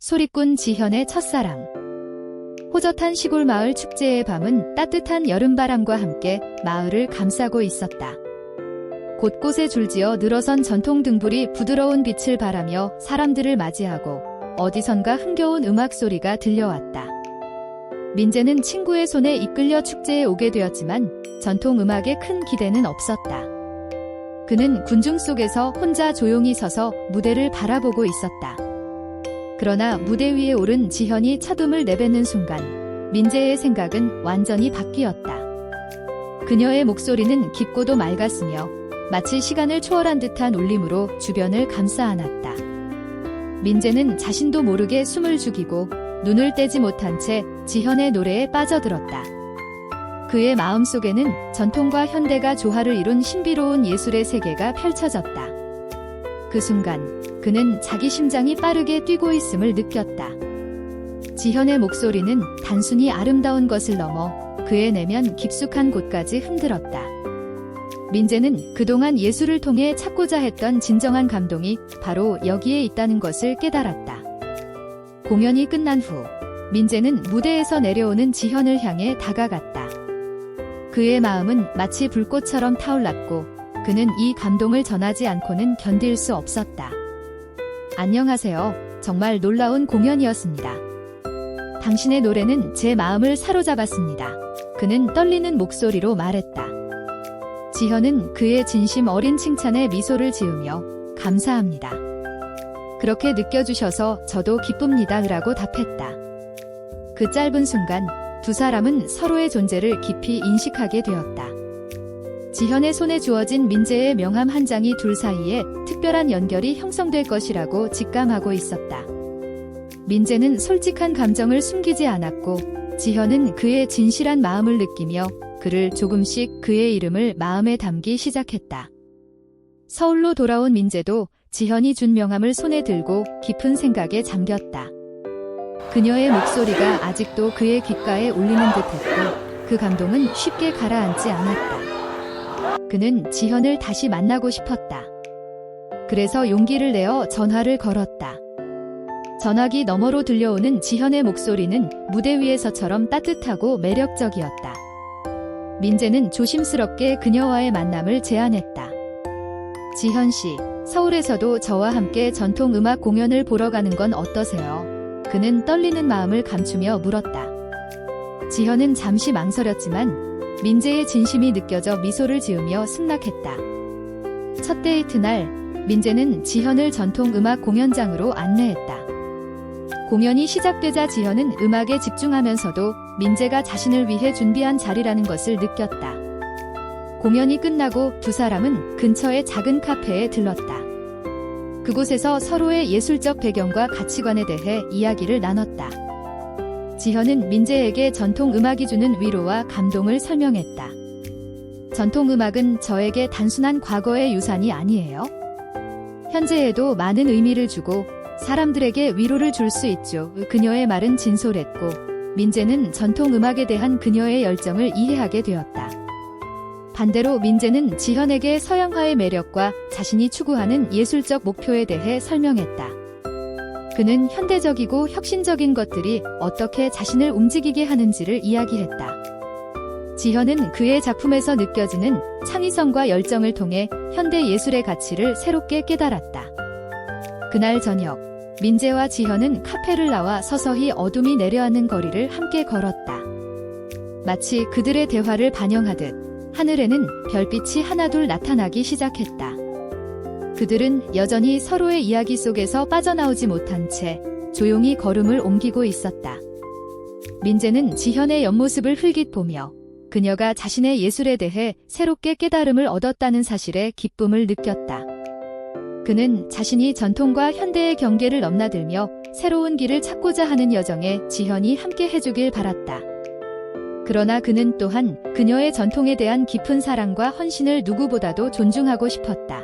소리꾼 지현의 첫사랑. 호젓한 시골 마을 축제의 밤은 따뜻한 여름바람과 함께 마을을 감싸고 있었다. 곳곳에 줄지어 늘어선 전통 등불이 부드러운 빛을 발하며 사람들을 맞이하고 어디선가 흥겨운 음악 소리가 들려왔다. 민재는 친구의 손에 이끌려 축제에 오게 되었지만 전통 음악에 큰 기대는 없었다. 그는 군중 속에서 혼자 조용히 서서 무대를 바라보고 있었다. 그러나 무대 위에 오른 지현이 첫음을 내뱉는 순간 민재의 생각은 완전히 바뀌었다. 그녀의 목소리는 깊고도 맑았으며 마치 시간을 초월한 듯한 울림으로 주변을 감싸 안았다. 민재는 자신도 모르게 숨을 죽이고 눈을 떼지 못한 채 지현의 노래에 빠져들었다. 그의 마음 속에는 전통과 현대가 조화를 이룬 신비로운 예술의 세계가 펼쳐졌다. 그 순간 그는 자기 심장이 빠르게 뛰고 있음을 느꼈다. 지현의 목소리는 단순히 아름다운 것을 넘어 그의 내면 깊숙한 곳까지 흔들었다. 민재는 그동안 예술을 통해 찾고자 했던 진정한 감동이 바로 여기에 있다는 것을 깨달았다. 공연이 끝난 후 민재는 무대에서 내려오는 지현을 향해 다가갔다. 그의 마음은 마치 불꽃처럼 타올랐고 그는 이 감동을 전하지 않고는 견딜 수 없었다. 안녕하세요. 정말 놀라운 공연이었습니다. 당신의 노래는 제 마음을 사로잡았습니다. 그는 떨리는 목소리로 말했다. 지현은 그의 진심 어린 칭찬에 미소를 지으며 감사합니다. 그렇게 느껴주셔서 저도 기쁩니다. 라고 답했다. 그 짧은 순간 두 사람은 서로의 존재를 깊이 인식하게 되었다. 지현의 손에 주어진 민재의 명함 한 장이 둘 사이에 특별한 연결이 형성될 것이라고 직감하고 있었다. 민재는 솔직한 감정을 숨기지 않았고 지현은 그의 진실한 마음을 느끼며 그를 조금씩 그의 이름을 마음에 담기 시작했다. 서울로 돌아온 민재도 지현이 준 명함을 손에 들고 깊은 생각에 잠겼다. 그녀의 목소리가 아직도 그의 귓가에 울리는 듯했고 그 감동은 쉽게 가라앉지 않았다. 그는 지현을 다시 만나고 싶었다. 그래서 용기를 내어 전화를 걸었다. 전화기 너머로 들려오는 지현의 목소리는 무대 위에서처럼 따뜻하고 매력적이었다. 민재는 조심스럽게 그녀와의 만남을 제안했다. 지현 씨, 서울에서도 저와 함께 전통 음악 공연을 보러 가는 건 어떠세요? 그는 떨리는 마음을 감추며 물었다. 지현은 잠시 망설였지만 민재의 진심이 느껴져 미소를 지으며 승낙했다. 첫 데이트 날, 민재는 지현을 전통 음악 공연장으로 안내했다. 공연이 시작되자 지현은 음악에 집중하면서도 민재가 자신을 위해 준비한 자리라는 것을 느꼈다. 공연이 끝나고 두 사람은 근처의 작은 카페에 들렀다. 그곳에서 서로의 예술적 배경과 가치관에 대해 이야기를 나눴다. 지현은 민재에게 전통 음악이 주는 위로와 감동을 설명했다. 전통 음악은 저에게 단순한 과거의 유산이 아니에요. 현재에도 많은 의미를 주고 사람들에게 위로를 줄 수 있죠. 그녀의 말은 진솔했고 민재는 전통 음악에 대한 그녀의 열정을 이해하게 되었다. 반대로 민재는 지현에게 서양화의 매력과 자신이 추구하는 예술적 목표에 대해 설명했다. 그는 현대적이고 혁신적인 것들이 어떻게 자신을 움직이게 하는지를 이야기했다. 지현은 그의 작품에서 느껴지는 창의성과 열정을 통해 현대 예술의 가치를 새롭게 깨달았다. 그날 저녁, 민재와 지현은 카페를 나와 서서히 어둠이 내려앉는 거리를 함께 걸었다. 마치 그들의 대화를 반영하듯 하늘에는 별빛이 하나둘 나타나기 시작했다. 그들은 여전히 서로의 이야기 속에서 빠져나오지 못한 채 조용히 걸음을 옮기고 있었다. 민재는 지현의 옆모습을 흘깃 보며 그녀가 자신의 예술에 대해 새롭게 깨달음을 얻었다는 사실에 기쁨을 느꼈다. 그는 자신이 전통과 현대의 경계를 넘나들며 새로운 길을 찾고자 하는 여정에 지현이 함께 해주길 바랐다. 그러나 그는 또한 그녀의 전통에 대한 깊은 사랑과 헌신을 누구보다도 존중하고 싶었다.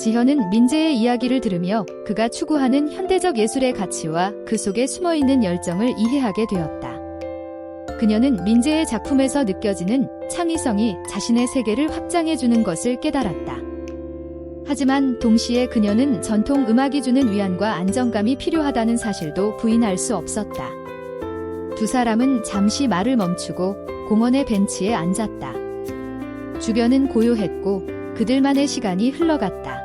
지현은 민재의 이야기를 들으며 그가 추구하는 현대적 예술의 가치와 그 속에 숨어 있는 열정을 이해하게 되었다. 그녀는 민재의 작품에서 느껴지는 창의성이 자신의 세계를 확장해주는 것을 깨달았다. 하지만 동시에 그녀는 전통 음악이 주는 위안과 안정감이 필요하다는 사실도 부인할 수 없었다. 두 사람은 잠시 말을 멈추고 공원의 벤치에 앉았다. 주변은 고요했고 그들만의 시간이 흘러갔다.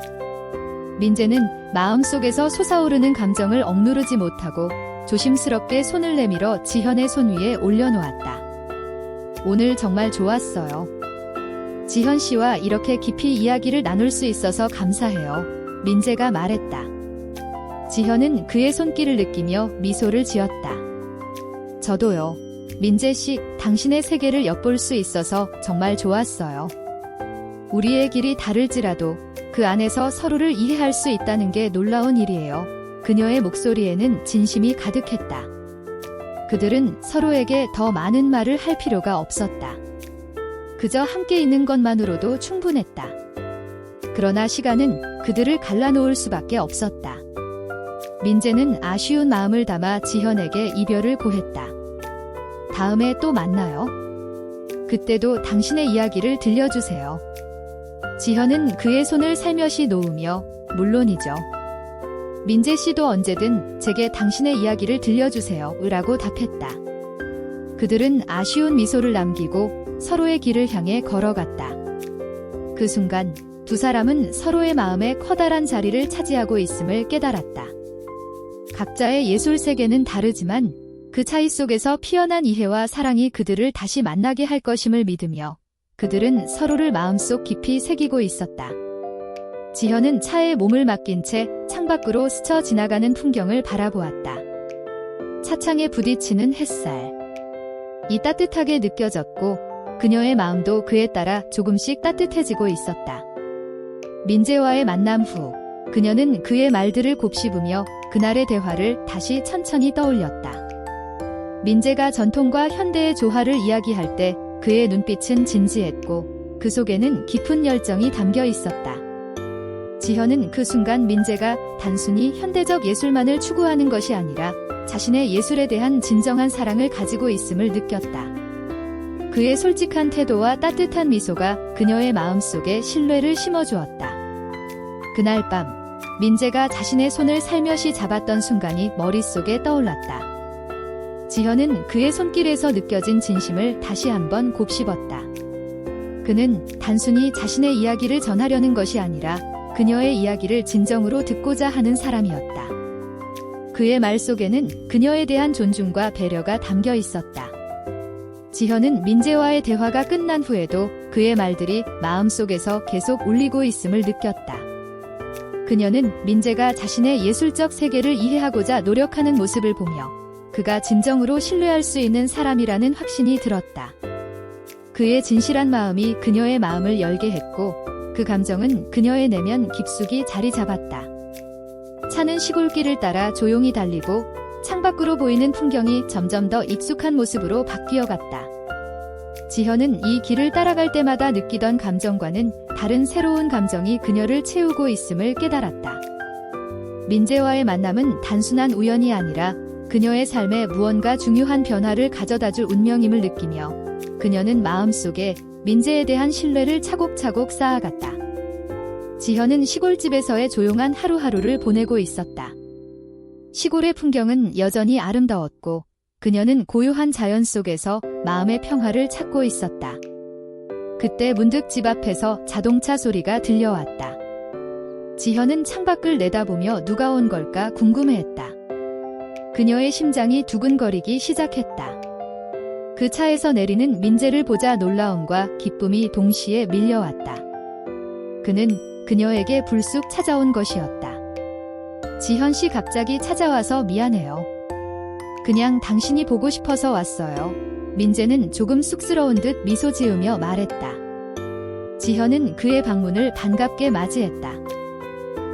민재는 마음속에서 솟아오르는 감정을 억누르지 못하고 조심스럽게 손을 내밀어 지현의 손 위에 올려놓았다. 오늘 정말 좋았어요. 지현 씨와 이렇게 깊이 이야기를 나눌 수 있어서 감사해요. 민재가 말했다. 지현은 그의 손길을 느끼며 미소를 지었다. 저도요. 민재 씨, 당신의 세계를 엿볼 수 있어서 정말 좋았어요. 우리의 길이 다를지라도 그 안에서 서로를 이해할 수 있다는 게 놀라운 일이에요. 그녀의 목소리에는 진심이 가득했다. 그들은 서로에게 더 많은 말을 할 필요가 없었다. 그저 함께 있는 것만으로도 충분했다. 그러나 시간은 그들을 갈라놓을 수밖에 없었다. 민재는 아쉬운 마음을 담아 지현에게 이별을 고했다. 다음에 또 만나요. 그때도 당신의 이야기를 들려주세요. 지현은 그의 손을 살며시 놓으며 물론이죠. 민재 씨도 언제든 제게 당신의 이야기를 들려주세요. 으라고 답했다. 그들은 아쉬운 미소를 남기고 서로의 길을 향해 걸어갔다. 그 순간 두 사람은 서로의 마음에 커다란 자리를 차지하고 있음을 깨달았다. 각자의 예술 세계는 다르지만 그 차이 속에서 피어난 이해와 사랑이 그들을 다시 만나게 할 것임을 믿으며 그들은 서로를 마음속 깊이 새기고 있었다. 지현은 차에 몸을 맡긴 채 창밖으로 스쳐 지나가는 풍경을 바라보았다. 차창에 부딪히는 햇살. 이 따뜻하게 느껴졌고 그녀의 마음도 그에 따라 조금씩 따뜻해지고 있었다. 민재와의 만남 후 그녀는 그의 말들을 곱씹으며 그날의 대화를 다시 천천히 떠올렸다. 민재가 전통과 현대의 조화를 이야기할 때 그의 눈빛은 진지했고 그 속에는 깊은 열정이 담겨 있었다. 지현은 그 순간 민재가 단순히 현대적 예술만을 추구하는 것이 아니라 자신의 예술에 대한 진정한 사랑을 가지고 있음을 느꼈다. 그의 솔직한 태도와 따뜻한 미소가 그녀의 마음속에 신뢰를 심어주었다. 그날 밤, 민재가 자신의 손을 살며시 잡았던 순간이 머릿속에 떠올랐다. 지현은 그의 손길에서 느껴진 진심을 다시 한번 곱씹었다. 그는 단순히 자신의 이야기를 전하려는 것이 아니라 그녀의 이야기를 진정으로 듣고자 하는 사람이었다. 그의 말 속에는 그녀에 대한 존중과 배려가 담겨 있었다. 지현은 민재와의 대화가 끝난 후에도 그의 말들이 마음속에서 계속 울리고 있음을 느꼈다. 그녀는 민재가 자신의 예술적 세계를 이해하고자 노력하는 모습을 보며 그가 진정으로 신뢰할 수 있는 사람이라는 확신이 들었다. 그의 진실한 마음이 그녀의 마음을 열게 했고 그 감정은 그녀의 내면 깊숙이 자리 잡았다. 차는 시골길을 따라 조용히 달리고 창밖으로 보이는 풍경이 점점 더 익숙한 모습으로 바뀌어 갔다. 지현은 이 길을 따라갈 때마다 느끼던 감정과는 다른 새로운 감정이 그녀를 채우고 있음을 깨달았다. 민재와의 만남은 단순한 우연이 아니라 그녀의 삶에 무언가 중요한 변화를 가져다 줄 운명임을 느끼며 그녀는 마음속에 민재에 대한 신뢰를 차곡차곡 쌓아갔다. 지현은 시골집에서의 조용한 하루하루를 보내고 있었다. 시골의 풍경은 여전히 아름다웠고 그녀는 고요한 자연 속에서 마음의 평화를 찾고 있었다. 그때 문득 집 앞에서 자동차 소리가 들려왔다. 지현은 창밖을 내다보며 누가 온 걸까 궁금해했다. 그녀의 심장이 두근거리기 시작했다. 그 차에서 내리는 민재를 보자 놀라움과 기쁨이 동시에 밀려왔다. 그는 그녀에게 불쑥 찾아온 것이었다. 지현 씨 갑자기 찾아와서 미안해요. 그냥 당신이 보고 싶어서 왔어요. 민재는 조금 쑥스러운 듯 미소 지으며 말했다. 지현은 그의 방문을 반갑게 맞이했다.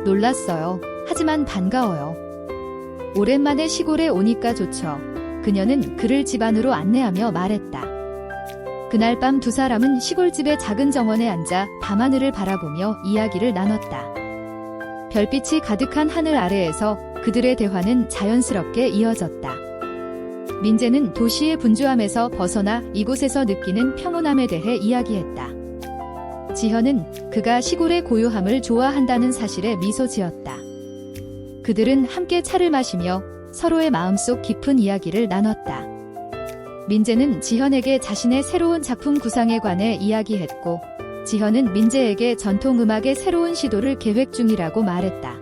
놀랐어요. 하지만 반가워요. 오랜만에 시골에 오니까 좋죠. 그녀는 그를 집 안으로 안내하며 말했다. 그날 밤 두 사람은 시골집의 작은 정원에 앉아 밤하늘을 바라보며 이야기를 나눴다. 별빛이 가득한 하늘 아래에서 그들의 대화는 자연스럽게 이어졌다. 민재는 도시의 분주함에서 벗어나 이곳에서 느끼는 평온함에 대해 이야기했다. 지현은 그가 시골의 고요함을 좋아한다는 사실에 미소 지었다. 그들은 함께 차를 마시며 서로의 마음속 깊은 이야기를 나눴다. 민재는 지현에게 자신의 새로운 작품 구상에 관해 이야기했고, 지현은 민재에게 전통음악의 새로운 시도를 계획 중이라고 말했다.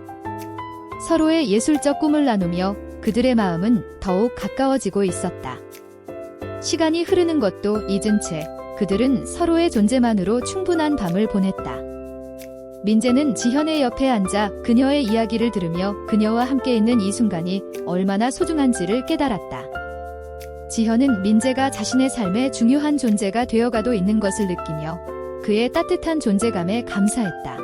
서로의 예술적 꿈을 나누며 그들의 마음은 더욱 가까워지고 있었다. 시간이 흐르는 것도 잊은 채 그들은 서로의 존재만으로 충분한 밤을 보냈다. 민재는 지현의 옆에 앉아 그녀의 이야기를 들으며 그녀와 함께 있는 이 순간이 얼마나 소중한지를 깨달았다. 지현은 민재가 자신의 삶에 중요한 존재가 되어가도 있는 것을 느끼며 그의 따뜻한 존재감에 감사했다.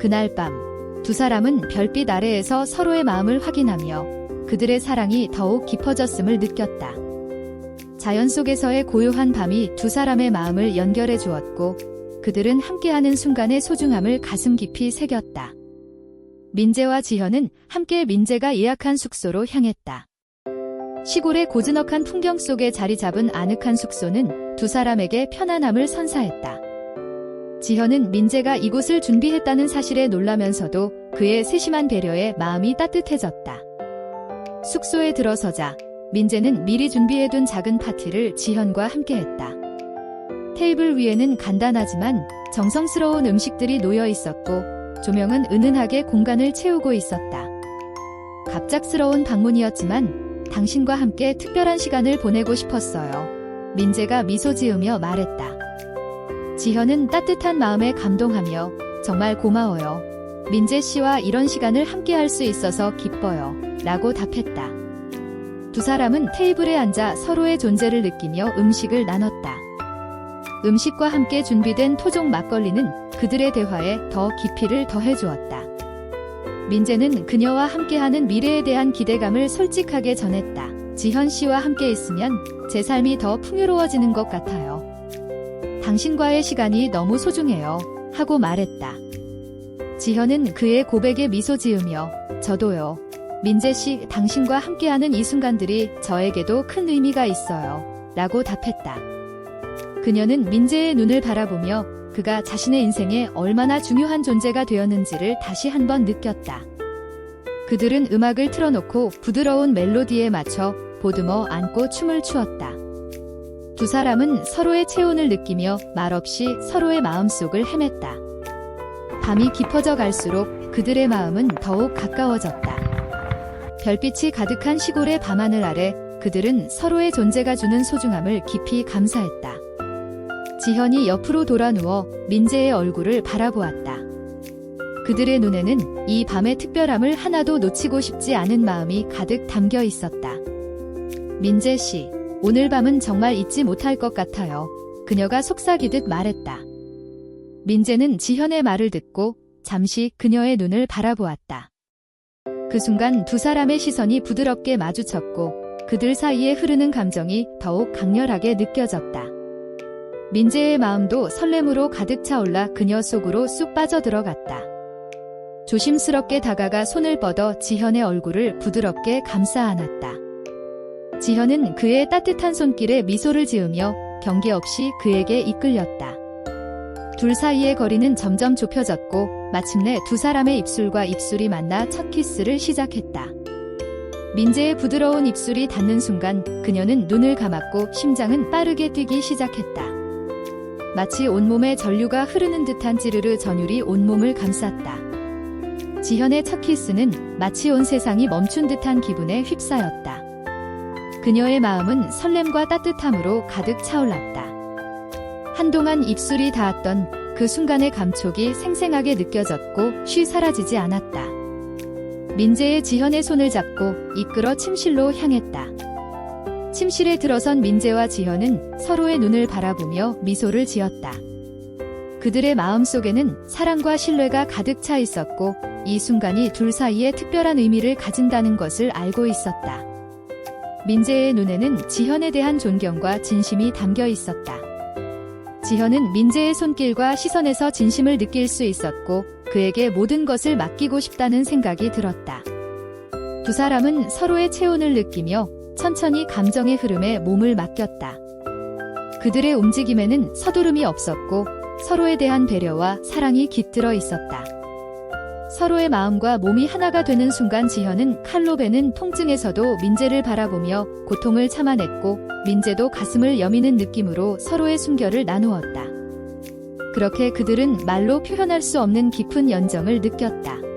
그날 밤, 두 사람은 별빛 아래에서 서로의 마음을 확인하며 그들의 사랑이 더욱 깊어졌음을 느꼈다. 자연 속에서의 고요한 밤이 두 사람의 마음을 연결해 주었고, 그들은 함께하는 순간의 소중함을 가슴 깊이 새겼다. 민재와 지현은 함께 민재가 예약한 숙소로 향했다. 시골의 고즈넉한 풍경 속에 자리 잡은 아늑한 숙소는 두 사람에게 편안함을 선사했다. 지현은 민재가 이곳을 준비했다는 사실에 놀라면서도 그의 세심한 배려에 마음이 따뜻해졌다. 숙소에 들어서자 민재는 미리 준비해둔 작은 파티를 지현과 함께했다. 테이블 위에는 간단하지만 정성스러운 음식들이 놓여 있었고 조명은 은은하게 공간을 채우고 있었다. 갑작스러운 방문이었지만 당신과 함께 특별한 시간을 보내고 싶었어요. 민재가 미소 지으며 말했다. 지현은 따뜻한 마음에 감동하며 정말 고마워요. 민재 씨와 이런 시간을 함께 할 수 있어서 기뻐요. 라고 답했다. 두 사람은 테이블에 앉아 서로의 존재를 느끼며 음식을 나눴다. 음식과 함께 준비된 토종 막걸리는 그들의 대화에 더 깊이를 더해 주었다. 민재는 그녀와 함께하는 미래에 대한 기대감을 솔직하게 전했다. 지현 씨와 함께 있으면 제 삶이 더 풍요로워지는 것 같아요. 당신과의 시간이 너무 소중해요. 하고 말했다. 지현은 그의 고백에 미소 지으며 저도요. 민재 씨, 당신과 함께하는 이 순간들이 저에게도 큰 의미가 있어요. 라고 답했다. 그녀는 민재의 눈을 바라보며 그가 자신의 인생에 얼마나 중요한 존재가 되었는지를 다시 한번 느꼈다. 그들은 음악을 틀어놓고 부드러운 멜로디에 맞춰 보듬어 안고 춤을 추었다. 두 사람은 서로의 체온을 느끼며 말없이 서로의 마음속을 헤맸다. 밤이 깊어져 갈수록 그들의 마음은 더욱 가까워졌다. 별빛이 가득한 시골의 밤하늘 아래 그들은 서로의 존재가 주는 소중함을 깊이 감사했다. 지현이 옆으로 돌아 누워 민재의 얼굴을 바라보았다. 그들의 눈에는 이 밤의 특별함을 하나도 놓치고 싶지 않은 마음이 가득 담겨 있었다. 민재 씨, 오늘 밤은 정말 잊지 못할 것 같아요. 그녀가 속삭이듯 말했다. 민재는 지현의 말을 듣고 잠시 그녀의 눈을 바라보았다. 그 순간 두 사람의 시선이 부드럽게 마주쳤고 그들 사이에 흐르는 감정이 더욱 강렬하게 느껴졌다. 민재의 마음도 설렘으로 가득 차올라 그녀 속으로 쑥 빠져들어갔다. 조심스럽게 다가가 손을 뻗어 지현의 얼굴을 부드럽게 감싸 안았다. 지현은 그의 따뜻한 손길에 미소를 지으며 경계 없이 그에게 이끌렸다. 둘 사이의 거리는 점점 좁혀졌고 마침내 두 사람의 입술과 입술이 만나 첫 키스를 시작했다. 민재의 부드러운 입술이 닿는 순간 그녀는 눈을 감았고 심장은 빠르게 뛰기 시작했다. 마치 온몸에 전류가 흐르는 듯한 찌르르 전율이 온몸을 감쌌다. 지현의 첫 키스는 마치 온 세상이 멈춘 듯한 기분에 휩싸였다. 그녀의 마음은 설렘과 따뜻함으로 가득 차올랐다. 한동안 입술이 닿았던 그 순간의 감촉이 생생하게 느껴졌고 쉬 사라지지 않았다. 민재의 지현의 손을 잡고 이끌어 침실로 향했다. 침실에 들어선 민재와 지현은 서로의 눈을 바라보며 미소를 지었다. 그들의 마음 속에는 사랑과 신뢰가 가득 차 있었고 이 순간이 둘 사이에 특별한 의미를 가진다는 것을 알고 있었다. 민재의 눈에는 지현에 대한 존경과 진심이 담겨 있었다. 지현은 민재의 손길과 시선에서 진심을 느낄 수 있었고 그에게 모든 것을 맡기고 싶다는 생각이 들었다. 두 사람은 서로의 체온을 느끼며 천천히 감정의 흐름에 몸을 맡겼다. 그들의 움직임에는 서두름이 없었고 서로에 대한 배려와 사랑이 깃들어 있었다. 서로의 마음과 몸이 하나가 되는 순간 지현은 칼로 베는 통증에서도 민재를 바라보며 고통을 참아냈고 민재도 가슴을 여미는 느낌으로 서로의 순결을 나누었다. 그렇게 그들은 말로 표현할 수 없는 깊은 연정을 느꼈다.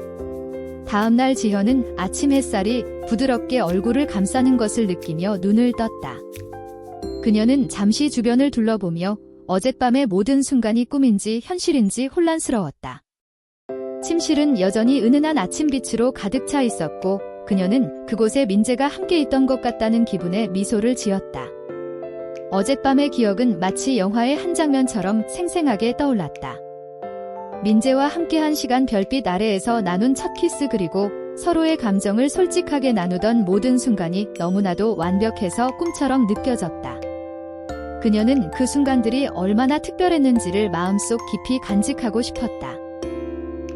다음날 지현은 아침 햇살이 부드럽게 얼굴을 감싸는 것을 느끼며 눈을 떴다. 그녀는 잠시 주변을 둘러보며 어젯밤의 모든 순간이 꿈인지 현실인지 혼란스러웠다. 침실은 여전히 은은한 아침빛으로 가득 차 있었고 그녀는 그곳에 민재가 함께 있던 것 같다는 기분에 미소를 지었다. 어젯밤의 기억은 마치 영화의 한 장면처럼 생생하게 떠올랐다. 민재와 함께한 시간 별빛 아래에서 나눈 첫 키스 그리고 서로의 감정을 솔직하게 나누던 모든 순간이 너무나도 완벽해서 꿈처럼 느껴졌다. 그녀는 그 순간들이 얼마나 특별했는지를 마음속 깊이 간직하고 싶었다.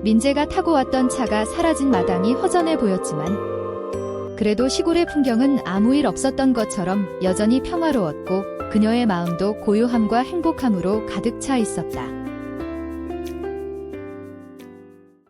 민재가 타고 왔던 차가 사라진 마당이 허전해 보였지만 그래도 시골의 풍경은 아무 일 없었던 것처럼 여전히 평화로웠고 그녀의 마음도 고요함과 행복함으로 가득 차 있었다.